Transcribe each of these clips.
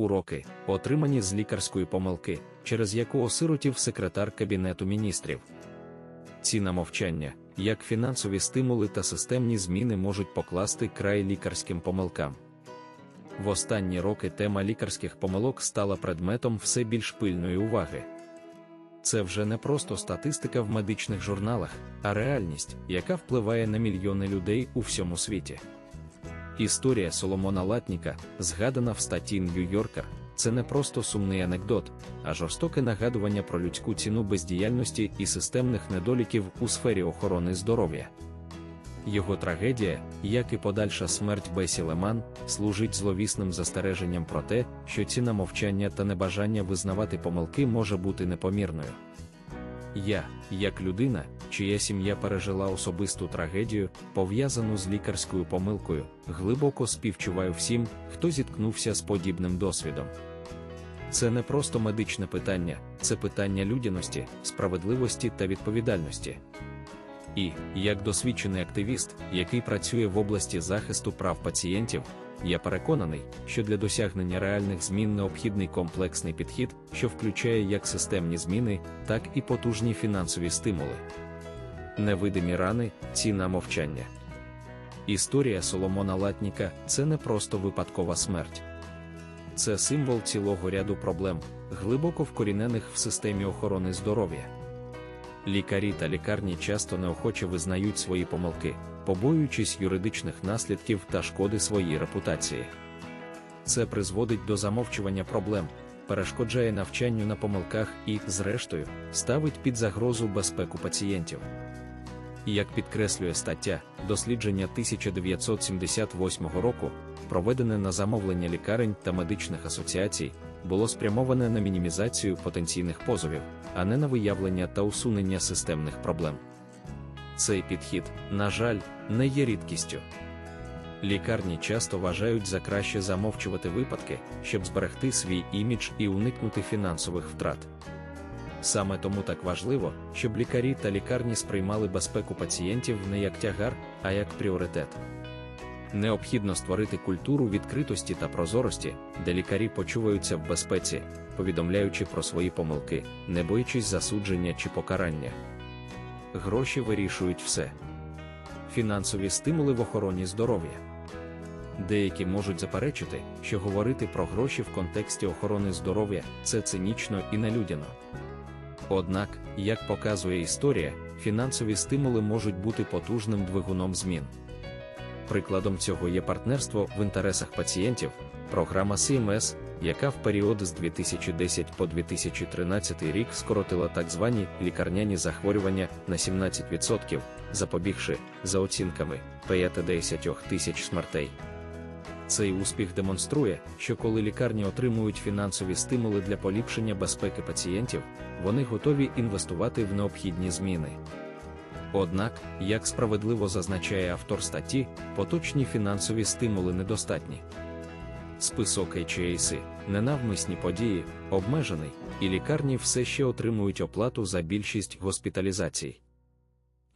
Уроки, отримані з лікарської помилки, через яку осиротів секретар Кабінету міністрів. Ціна мовчання, як фінансові стимули та системні зміни можуть покласти край лікарським помилкам. В останні роки тема лікарських помилок стала предметом все більш пильної уваги. Це вже не просто статистика в медичних журналах, а реальність, яка впливає на мільйони людей у всьому світі. Історія Соломона Латніка, згадана в статті Нью-Йоркер, це не просто сумний анекдот, а жорстоке нагадування про людську ціну бездіяльності і системних недоліків у сфері охорони здоров'я. Його трагедія, як і подальша смерть Бесі Леман, служить зловісним застереженням про те, що ціна мовчання та небажання визнавати помилки може бути непомірною. Я, як людина, чия сім'я пережила особисту трагедію, пов'язану з лікарською помилкою, глибоко співчуваю всім, хто зіткнувся з подібним досвідом. Це не просто медичне питання, це питання людяності, справедливості та відповідальності. І, як досвідчений активіст, який працює в області захисту прав пацієнтів, я переконаний, що для досягнення реальних змін необхідний комплексний підхід, що включає як системні зміни, так і потужні фінансові стимули. Невидимі рани, ціна мовчання. Історія Соломона Латніка це не просто випадкова смерть. Це символ цілого ряду проблем, глибоко вкорінених в системі охорони здоров'я. Лікарі та лікарні часто неохоче визнають свої помилки, побоюючись юридичних наслідків та шкоди своїй репутації. Це призводить до замовчування проблем, перешкоджає навчанню на помилках і, зрештою, ставить під загрозу безпеку пацієнтів. Як підкреслює стаття, дослідження 1978 року, проведене на замовлення лікарень та медичних асоціацій, було спрямоване на мінімізацію потенційних позовів, а не на виявлення та усунення системних проблем. Цей підхід, на жаль, не є рідкістю. Лікарні часто вважають за краще замовчувати випадки, щоб зберегти свій імідж і уникнути фінансових втрат. Саме тому так важливо, щоб лікарі та лікарні сприймали безпеку пацієнтів не як тягар, а як пріоритет. Необхідно створити культуру відкритості та прозорості, де лікарі почуваються в безпеці, повідомляючи про свої помилки, не боячись засудження чи покарання. Гроші вирішують все. Фінансові стимули в охороні здоров'я. Деякі можуть заперечити, що говорити про гроші в контексті охорони здоров'я це цинічно і нелюдяно. Однак, як показує історія, фінансові стимули можуть бути потужним двигуном змін. Прикладом цього є партнерство в інтересах пацієнтів, програма CMS, яка в період з 2010 по 2013 рік скоротила так звані лікарняні захворювання на 17%, запобігши, за оцінками, 50 тисяч смертей. Цей успіх демонструє, що коли лікарні отримують фінансові стимули для поліпшення безпеки пацієнтів, вони готові інвестувати в необхідні зміни. Однак, як справедливо зазначає автор статті, поточні фінансові стимули недостатні. Список HAC, ненавмисні події, обмежений, і лікарні все ще отримують оплату за більшість госпіталізацій.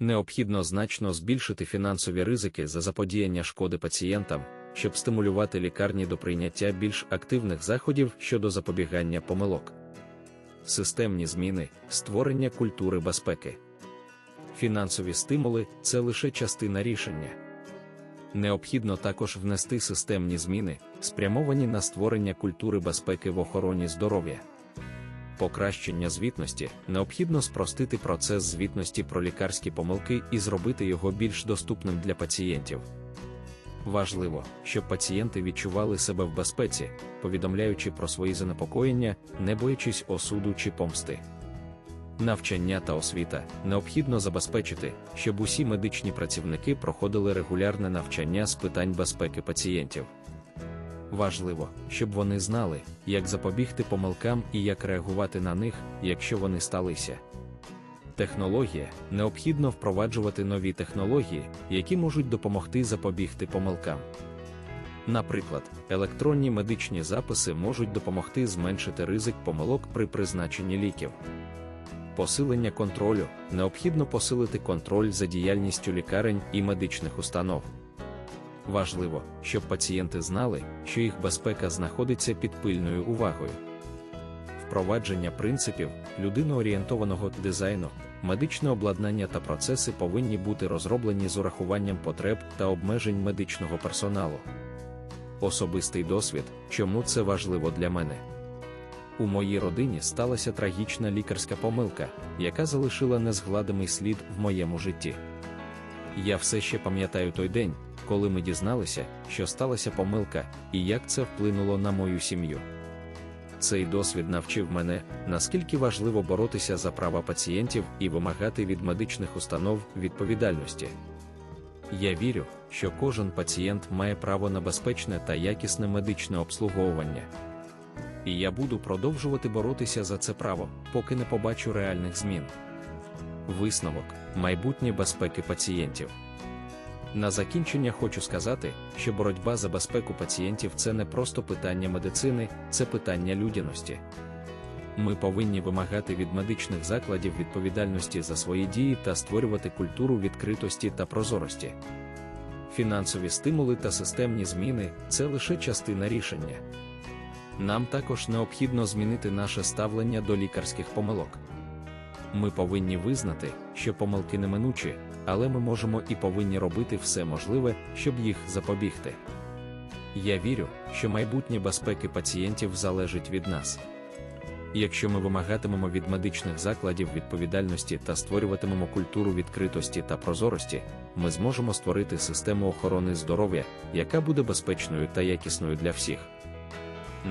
Необхідно значно збільшити фінансові ризики за заподіяння шкоди пацієнтам, щоб стимулювати лікарні до прийняття більш активних заходів щодо запобігання помилок. Системні зміни, створення культури безпеки. Фінансові стимули це лише частина рішення. Необхідно також внести системні зміни, спрямовані на створення культури безпеки в охороні здоров'я. Покращення звітності необхідно спростити процес звітності про лікарські помилки і зробити його більш доступним для пацієнтів. Важливо, щоб пацієнти відчували себе в безпеці, повідомляючи про свої занепокоєння, не боячись осуду чи помсти. Навчання та освіта необхідно забезпечити, щоб усі медичні працівники проходили регулярне навчання з питань безпеки пацієнтів. Важливо, щоб вони знали, як запобігти помилкам і як реагувати на них, якщо вони сталися. Технологія необхідно впроваджувати нові технології, які можуть допомогти запобігти помилкам. Наприклад, електронні медичні записи можуть допомогти зменшити ризик помилок при призначенні ліків. Посилення контролю необхідно посилити контроль за діяльністю лікарень і медичних установ. важливо, щоб пацієнти знали, що їх безпека знаходиться під пильною увагою. Впровадження принципів людиноорієнтованого дизайну, медичне обладнання та процеси повинні бути розроблені з урахуванням потреб та обмежень медичного персоналу. Особистий досвід, чому це важливо для мене. У моїй родині сталася трагічна лікарська помилка, яка залишила незгладимий слід в моєму житті. Я все ще пам'ятаю той день, коли ми дізналися, що сталася помилка, і як це вплинуло на мою сім'ю. Цей досвід навчив мене, наскільки важливо боротися за права пацієнтів і вимагати від медичних установ відповідальності. Я вірю, що кожен пацієнт має право на безпечне та якісне медичне обслуговування. І я буду продовжувати боротися за це право, поки не побачу реальних змін. Висновок майбутнє безпеки пацієнтів. На закінчення хочу сказати, що боротьба за безпеку пацієнтів це не просто питання медицини, це питання людяності. Ми повинні вимагати від медичних закладів відповідальності за свої дії та створювати культуру відкритості та прозорості. Фінансові стимули та системні зміни це лише частина рішення. Нам також необхідно змінити наше ставлення до лікарських помилок. Ми повинні визнати, що помилки неминучі, але ми можемо і повинні робити все можливе, щоб їх запобігти. Я вірю, що майбутнє безпеки пацієнтів залежить від нас. Якщо ми вимагатимемо від медичних закладів відповідальності та створюватимемо культуру відкритості та прозорості, ми зможемо створити систему охорони здоров'я, яка буде безпечною та якісною для всіх.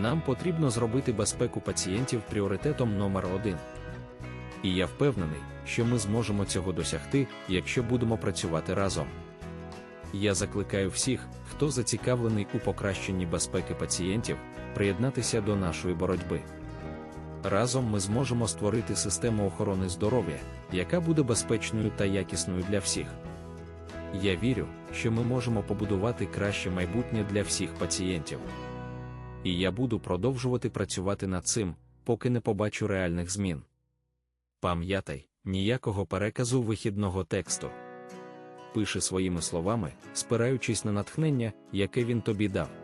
Нам потрібно зробити безпеку пацієнтів пріоритетом номер один. І я впевнений, що ми зможемо цього досягти, якщо будемо працювати разом. Я закликаю всіх, хто зацікавлений у покращенні безпеки пацієнтів, приєднатися до нашої боротьби. Разом ми зможемо створити систему охорони здоров'я, яка буде безпечною та якісною для всіх. Я вірю, що ми можемо побудувати краще майбутнє для всіх пацієнтів. І я буду продовжувати працювати над цим, поки не побачу реальних змін. Пам'ятай, ніякого переказу вихідного тексту. Пиши своїми словами, спираючись на натхнення, яке він тобі дав.